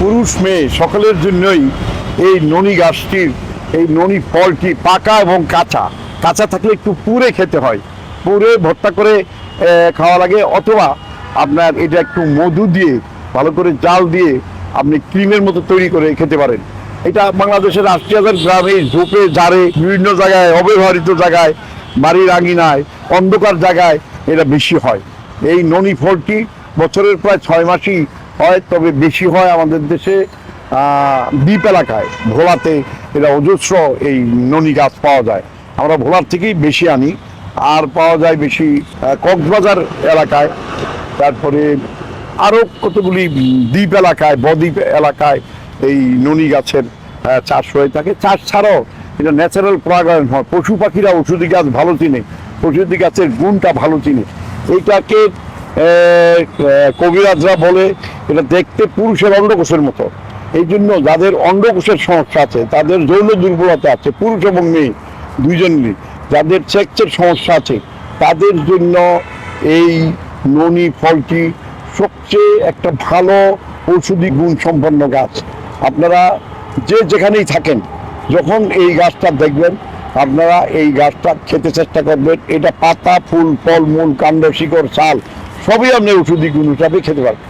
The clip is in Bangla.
পুরুষ মেয়ে সকলের জন্যই এই ননি গাছটির এই ননি ফলটি পাকা এবং কাঁচা। কাঁচা থাকলে একটু পুড়ে খেতে হয়। পুড়ে ভর্তা করে খাওয়া লাগে অথবা আপনার এটা একটু মধু দিয়ে, ভালো করে জাল দিয়ে আপনি ক্রিমের মতো তৈরি করে খেতে পারেন। এটা বাংলাদেশের হাজার গ্রামে ঝোপে জারে বিভিন্ন জায়গায়, অব্যবহৃত জায়গায়, বাড়ির আঙিনায়, অন্ধকার জায়গায় এটা বেশি হয়। এই ননি ফলটি বছরের প্রায় ছয় মাসই হয়, তবে বেশি হয় আমাদের দেশে দ্বীপ এলাকায়, ভোলাতে এটা অজস্র এই ননি গাছ পাওয়া যায়। আমরা ভোলার থেকেই বেশি আনি, আর পাওয়া যায় বেশি কক্সবাজার এলাকায়। তারপরে আরও কতগুলি দ্বীপ এলাকায়, বদ্বীপ এলাকায় এই ননি গাছের চাষ হয়ে থাকে। চাষ ছাড়াও এটা ন্যাচারাল পরাগায়ন হয়। পশু পাখিরা ওষুধি গাছ ভালো চিনে ওষুধি গাছের গুণটা ভালো চিনে। এইটাকে কবিরাজরা বলে এটা দেখতে পুরুষের অন্ডকোষের মতো। এই জন্য যাদের অন্ডকোষের সমস্যা আছে, তাদের যৌন দুর্বলতা আছে, পুরুষ এবং মেয়ে দুইজনেরই যাদের সেক্সের সমস্যা আছে, তাদের জন্য এই ননি ফলটি সবচেয়ে একটা ভালো ঔষধি গুণ সম্পন্ন গাছ। আপনারা যে যেখানেই থাকেন, যখন এই গাছটা দেখবেন আপনারা এই গাছটা খেতে চেষ্টা করবেন। এটা পাতা, ফুল ফল মূল কাণ্ড, শিকড় চাল সবই আপনি ওষুধি গুণ হিসাবে খেতে পারবেন।